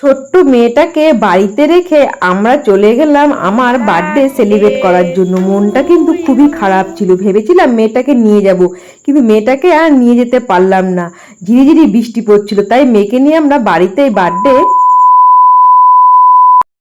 ছোট্ট মেয়েটাকে বাড়িতে রেখে আমরা চলে গেলাম আমার বার্থডে সেলিব্রেট করার জন্য। মনটা কিন্তু খুবই খারাপ ছিল। ভেবেছিলাম মেয়েটাকে নিয়ে যাব, কিন্তু মেয়েটাকে আর নিয়ে যেতে পারলাম না। ঝিরিঝিরি বৃষ্টি পড়ছিল, তাই মেয়েকে নিয়ে আমরা বাড়িতেই বার্থডে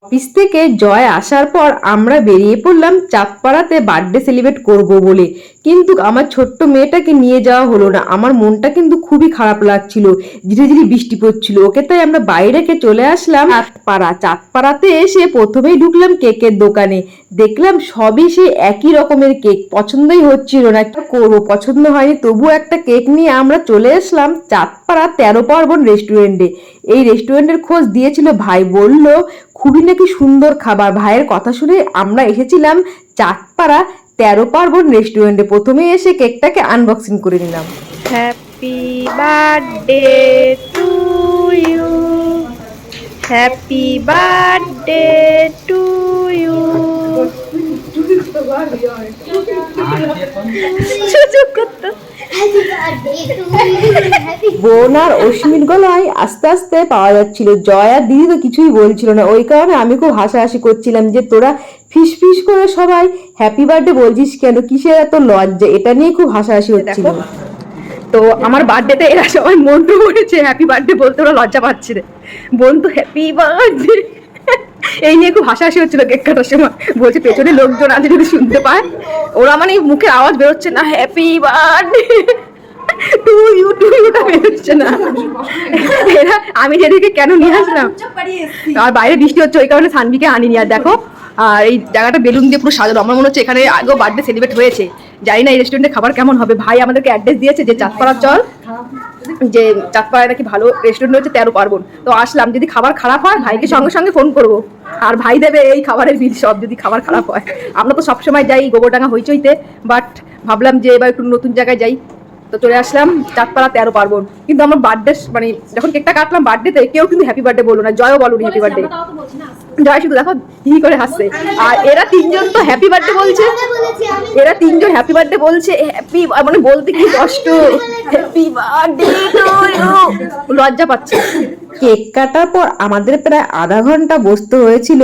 অফিস থেকে জয় আসার পর আমরা বেরিয়ে পড়লাম চাঁদপাড়াতে বার্থডে সেলিব্রেট করব বলে। কিন্তু আমার ছোট্ট মেয়েটাকে নিয়ে যাওয়া হলো না। আমার মনটা কিন্তু খুবই খারাপ লাগছিল। ধীরে ধীরে বৃষ্টি পড়ছিল। ওকে তাই আমরা বাইরে চলে আসলাম চাঁদপাড়া। চাঁদপাড়াতে এসে প্রথমেই ঢুকলাম কেকের দোকানে। দেখলাম সবই সে একই রকমের কেক। পছন্দই হচ্ছিল না। একটা করব? পছন্দ হয়নি, তবুও একটা কেক নিয়ে আমরা চলে আসলাম চাঁদপাড়া তেরো পার্বণ রেস্টুরেন্টে এই রেস্টুরেন্টের খোঁজ দিয়েছিল ভাই বলল খুবই নাকি সুন্দর খাবার ভাইয়ের কথা শুনে আমরা এসেছিলাম চাঁদপাড়া তেরো পার্বণ রেস্টুরেন্টে প্রথমে এসে কেকটাকে আনবক্সিং করে নিলাম happy birthday to you happy birthday to you সুযোগ করতো বোন আর অশ্মির গলায় আস্তে আস্তে পাওয়া যাচ্ছিল। জয় আর দিদি তো কিছুই বলছিল না। ওই কারণে আমি খুব হাসাহাসি করছিলাম যে তোরা ফিস ফিস করে সবাই হ্যাপি বার্থডে বলছিস কেন? কিসের এত লজ্জা? এটা নিয়ে খুব হাসাহাসি হচ্ছিল। তো আমার বার্থডেতে এরা সবাই মন্ত্র পড়েছে হ্যাপি বার্থডে বলতে ওরা লজ্জা পাচ্ছে রে। বোন তো হ্যাপি বার্থডে এই নিয়ে খুব হাসাহাসি হচ্ছিল কেক কাটার সময়। বলছে পেছনে লোকজন আছে যদি শুনতে পায়। ওরা মানে মুখে আওয়াজ বেরোচ্ছে না happy birthday to you to Yuta বেরোচ্ছে না। এরা আমি যেদিকে কেন নিয়ে আসলাম আর বাইরে বৃষ্টি হচ্ছে ওই কারণে সানবিকে আনিনি। আর দেখো আর এই জায়গাটা বেলুন দিয়ে পুরো সাজানো। আমার মনে হচ্ছে এখানে আগেও বার্থডে সেলিব্রেট হয়েছে। জানি না এই রেস্টুরেন্টে খাবার কেমন হবে। ভাই আমাদেরকে অ্যাড্রেস দিয়েছে যে চাঁদপাড়ার চল। যে চাঁদপাড়ায় নাকি ভালো রেস্টুরেন্ট হচ্ছে তেরো পার্বণ। তো আসলাম যদি খাবার খারাপ হয় ভাইকে সঙ্গে সঙ্গে ফোন করব। আর ভাই দেবে এই খাবারের বিল সব যদি খাবার খারাপ হয়। আমরা তো সবসময় যাই গোবরডাঙ্গা হইচইতে বাট ভাবলাম যে এবার একটু নতুন জায়গায় যাই। তো চলে আসলাম চাঁদপাড়া তেরো পার্বণ কিন্তু আমার বার্থডে মানে যখন কেকটা কাটলাম বার্থডেতে কেউ কিন্তু হ্যাপি বার্থডে বলল না। জয়ও বলো হ্যাপি বার্থডে জয় শুধু দেখো হি করে হাসছে। আর এরা তিনজন তো হ্যাপি বার্থডে বলছে। এরা তিনজন হ্যাপি বার্থডে বলছে। হ্যাপি মানে বলতে কি কষ্ট। হ্যাপি বার্থডে লজ্জা পাচ্ছে। কেক কাটার পর আমাদের প্রায় আধা ঘণ্টা বসতে হয়েছিল।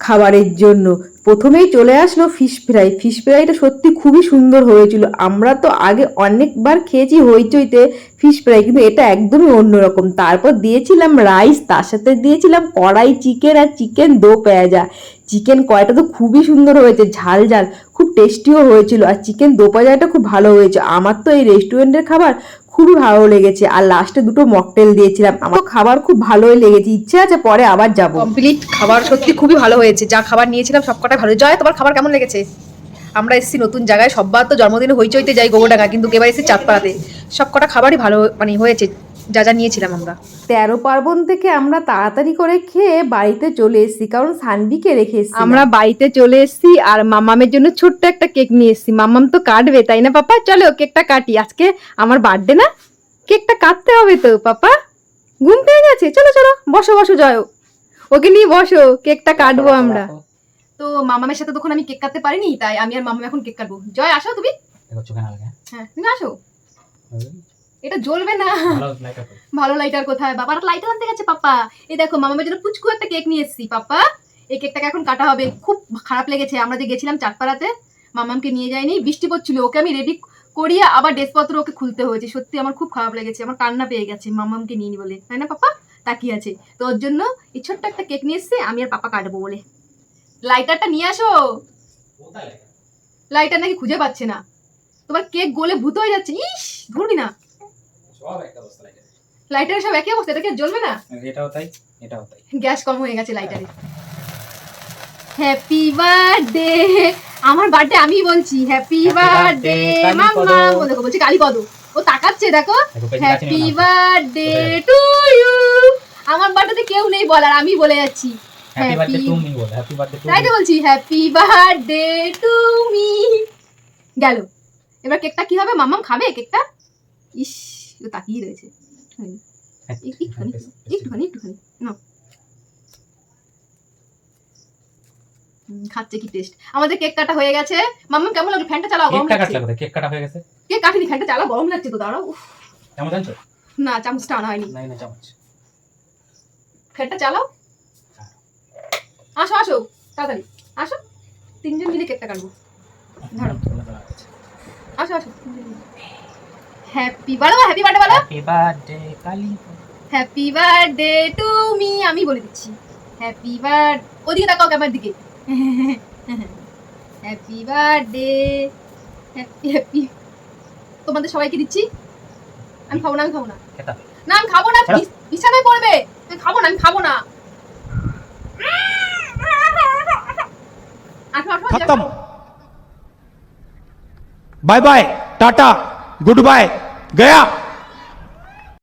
খাবারের জন্য। প্রথমেই চলে আসলো ফিশ ফ্রাই ফিশ ফ্রাইটা সত্যি খুবই সুন্দর হয়েছিল। আমরা তো আগে অনেকবার খেয়েছি হইচইতে ফিশ ফ্রাই কিন্তু এটা একদমই অন্যরকম। তারপর দিয়েছিলাম রাইস তার সাথে দিয়েছিলাম কড়াই চিকেন আর চিকেন দো পেঁয়াজা। চিকেন কয়টা তো খুবই সুন্দর হয়েছে, ঝাল ঝাল, খুব টেস্টিও হয়েছিল। আর চিকেন দো পেঁয়াজাটা খুব ভালো হয়েছে। আমার তো এই রেস্টুরেন্টের খাবার খুবই ভালো লেগেছে। আর লাস্টে দুটো মকটেল দিয়েছিলাম। আমার খাবার খুব ভালোই লেগেছে। ইচ্ছে আছে পরে আবার যাব। কমপ্লিট খাবার সত্যি খুবই ভালো হয়েছে। যা খাবার নিয়েছিলাম সবকটা ভালো। জয়, তোমার খাবার কেমন লেগেছে? আমরা এসেছি নতুন জায়গায়। সববার তো জন্মদিনে হইচইতে যাই গোবরডাঙ্গা কিন্তু এবার এসেছি চাঁদপাড়াতে। সবকটা খাবারই ভালো মানে হয়েছে। যা যা নিয়েছিলাম আমরা। তেরো পার্বণ থেকে আমরা তাড়াতাড়ি করে খেয়ে বাড়িতে চলে এসেছি কারণ সানবিকে রেখে এসেছি আমরা বাড়িতে চলে এসেছি আর মামামের জন্য ছোট্ট একটা কেক নিয়ে এসেছি। মামাম তো কাটবে তাই না পাপা? চলো কেকটা কাটি। আজকে আমার বার্থডে না? কেকটা কাটতে হবে তো পাপা? ঘুম পেয়ে গেছে। চলো চলো বসো বসো জয় ওকে নিয়ে বসো কেকটা কাটবো আমরা। তো মামামের সাথে তখন আমি কেক কাটতে পারিনি তাই আমি আর মামাম এখন কেক কাটবো। জয় আসো তুমি। দেখো চোখে না লাগে হ্যাঁ তুমি আসো। এটা জ্বলবে না। ভালো লাইটার কোথায়? বাবার লাইটার আনতে গেছে পাপা। এই দেখো মামামের জন্য পুচকু একটা কেক নিয়ে এসেছি। পাপা এই কেকটাকে এখন কাটা হবে। খুব খারাপ লেগেছে। আমরা যে গেছিলাম চাঁদপাড়াতে মামামকে নিয়ে যাইনি। বৃষ্টি পড়ছিল ওকে আমি রেডি করিয়ে আবার ড্রেসপত্র ওকে খুলতে হয়েছে। সত্যি আমার খুব খারাপ লেগেছে। আমার কান্না পেয়ে গেছে মামামকে নিয়ে নি বলে। তাই না পাপা? তাকিয়ে আছে। তো ওর জন্য এই ছোট্ট একটা কেক নিয়ে এসেছি আমি আর পাপা কাটবো বলে। লাইটারটা নিয়ে আসো। লাইটার নাকি খুঁজে পাচ্ছে না। তোমার কেক গলে ভূত হয়ে যাচ্ছে। ইস ধরবি না। সব একটা অবস্থা লাগে লাইটারের সব একই অবস্থা এটা কি জ্বলবে না? এটাও তাই এটাও তাই। গ্যাস কম হয়ে গেছে লাইটারে। হ্যাপি বার্থডে আমার বার্থডে আমি বলছি হ্যাপি বার্থডে মাম্মা দেখো বলছি কালীপদ। ও তাকাচ্ছে দেখো। হ্যাপি। বার্থডে টু ইউ আমার বার্থডে কেউ নেই বলার আমি বলে যাচ্ছি। তাই তো বলছি হ্যাপি বার্থডে টু মি গেল। এবার কেকটা কি হবে? মাম্মাম খাবে কেকটা? ইস। ও তাকিয়ে রয়েছে। একটুখানি একটুখানি একটুখানি না খাচ্ছে কি টেস্ট আমাদের কেক কাটা হয়ে গেছে। মাম্মা কেমন লাগল ফ্যানটা চালাও গরম লাগছে। কেক কাটা হয়ে গেছে? কেক কাটিনি? ফ্যানটা চালাও গরম লাগছে তো দাঁড়াও উফ, কেমন জানছো না চামচটা আনা হয়নি। নাই না চামচ। ফ্যানটা চালাও। আসো আসো তাড়াতাড়ি। আসো তিনজন মিলে কেকটা কাটবো। ধরো। আসো আসো হ্যাপি বলো হ্যাপি বার্থডে বলো। Happy birthday Kali. Happy birthday to me আমি বলে দিচ্ছি। হ্যাপি বার্থ ওদিকে তাকাও ক্যামেরার দিকে। হ্যাপি বার্থডে হ্যাপি হ্যাপি তোমাদের সবাইকে দিচ্ছি। আমি খাব না আমি খাব না। না আমি খাব না বিছানায় পড়বে। আমি খাব না আমি খাব না। খতম। Bye bye tata good bye. ગયા.